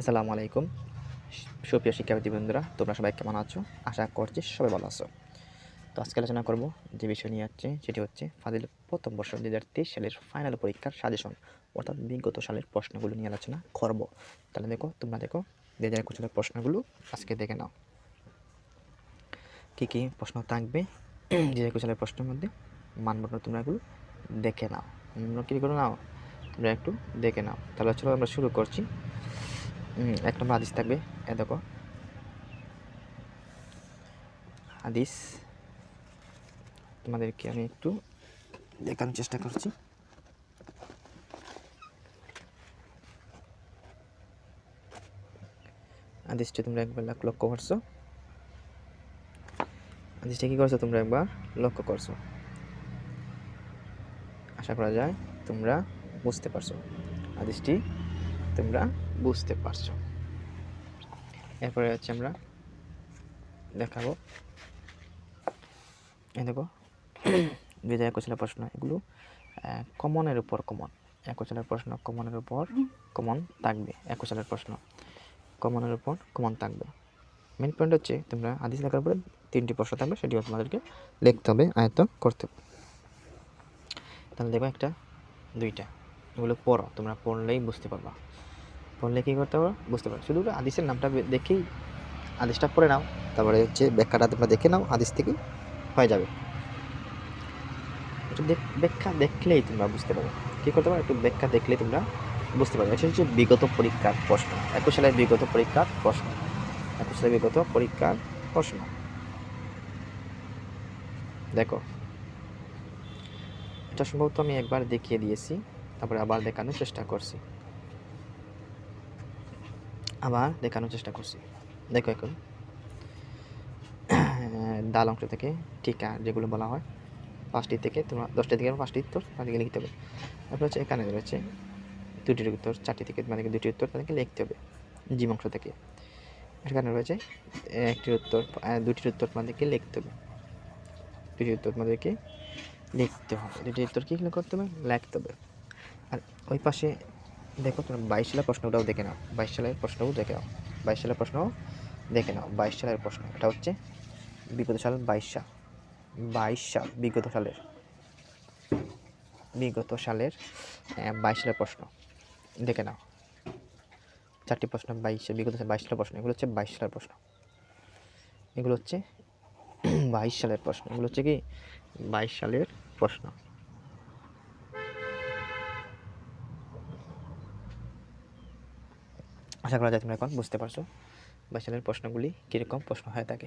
আসসালামু আলাইকুম। সুপ্রিয় শিক্ষার্থী বন্ধুরা, তোমরা সবাই কেমন আছো? আশা করছি সবাই ভালো আছো। তো আজকে আলোচনা করব যে বিষয় নিয়ে যাচ্ছে সেটি হচ্ছে ফাজিল প্রথম বর্ষ দু হাজার তেইশ সালের ফাইনাল পরীক্ষার সাজেশন অর্থাৎ বিগত সালের প্রশ্নগুলো নিয়ে আলোচনা করব। তাহলে দেখো, তোমরা দেখো দু হাজার একুশ সালের প্রশ্নগুলো আজকে দেখে নাও। কী কী প্রশ্ন থাকবে? দু হাজার একুশ সালের প্রশ্নের মধ্যে মানবন্ধ তোমরা এগুলো দেখে নাও। কী করে নাও? তোমরা একটু দেখে নাও। তাহলে চলো আমরা শুরু করছি। এক নম্বর হাদিস থাকবে। এ দেখো। হাদিস তোমাদেরকে আমি একটু দেখানোর চেষ্টা করছি। হাদিসটা তোমরা একবার লক্ষ্য করছ। হাদিসটা কি করছ? তোমরা একবার লক্ষ্য করছ। আশা করা যায় তোমরা বুঝতে পারছ। হাদিসটি তোমরা বুঝতে পারছ। এরপরে হচ্ছে আমরা দেখাবো। এই দেখো দুই হাজার প্রশ্ন এগুলো কমনের উপর কমন। একুশ প্রশ্ন, কমনের উপর কমন থাকবে। একুশ প্রশ্ন, কমনের উপর কমন থাকবে। মেন পয়েন্ট হচ্ছে, তোমরা আদিস লেখার পরে তিনটি প্রশ্ন থাকবে সেটিও তোমাদেরকে লিখতে হবে, আয়ত্ত করতে হবে। তাহলে দেখো একটা, দুইটা। এগুলো পড়ো, তোমরা পড়লেই বুঝতে পারবা। পড়লে কী করতে পারো? বুঝতে পারো শুধু আদিসের নামটা দেখেই আদিসটা পড়ে নাও। তারপরে হচ্ছে ব্যাখ্যাটা তোমরা দেখে নাও, আদিস থেকেই হয়ে যাবে। একটু ব্যাখ্যা দেখলেই তোমরা বুঝতে পারবে। কী করতে পারো? একটু ব্যাখ্যা দেখলেই তোমরা বুঝতে পারবে। এটা হচ্ছে বিগত পরীক্ষার প্রশ্ন। একুশ সালের বিগত পরীক্ষার প্রশ্ন। একুশ সালের বিগত পরীক্ষার প্রশ্ন। দেখো। এটা সম্ভবত আমি একবার দেখিয়ে দিয়েছি, তারপরে আবার দেখানোর চেষ্টা করছি। আবার দেখানোর চেষ্টা করছি। দেখো এখন। ডাল অংশ থেকে টিকা যেগুলো বলা হয়, পাঁচটি থেকে তোমার দশটি থেকে পাঁচটি উত্তর তাদেরকে লিখতে হবে। তারপর হচ্ছে এখানে রয়েছে দুটির উত্তর, চারটি থেকে তোমাদেরকে দুটি উত্তর তাদেরকে লিখতে হবে জিম অংশ থেকে। এখানে রয়েছে একটি উত্তর দুটির উত্তর তোমাদেরকে লিখতে হবে। দুটি উত্তর তোমাদেরকে লিখতে হবে। দুটি উত্তর কী করতে হবে? লিখতে হবে। আর ওই পাশে দেখো, তোমরা বাইশ সালের প্রশ্নটাও দেখে নাও। বাইশ সালের প্রশ্নও দেখে নাও। বাইশ সালের প্রশ্নও দেখে নাও। বাইশ সালের প্রশ্ন, এটা হচ্ছে বিগত সাল বাইশ সাল। বাইশ সাল, বিগত সালের। বিগত সালের বাইশ সালের প্রশ্ন। দেখে নাও। চারটি প্রশ্ন, বাইশ, বিগত বাইশ সালের প্রশ্ন। এগুলো হচ্ছে বাইশ সালের প্রশ্ন। এগুলো হচ্ছে বাইশ সালের প্রশ্ন। এগুলো হচ্ছে কি? বাইশ সালের প্রশ্ন। আশা করা যায় তোমরা এখন বুঝতে পারছ। সালের প্রশ্নগুলি কীরকম প্রশ্ন হয়ে থাকে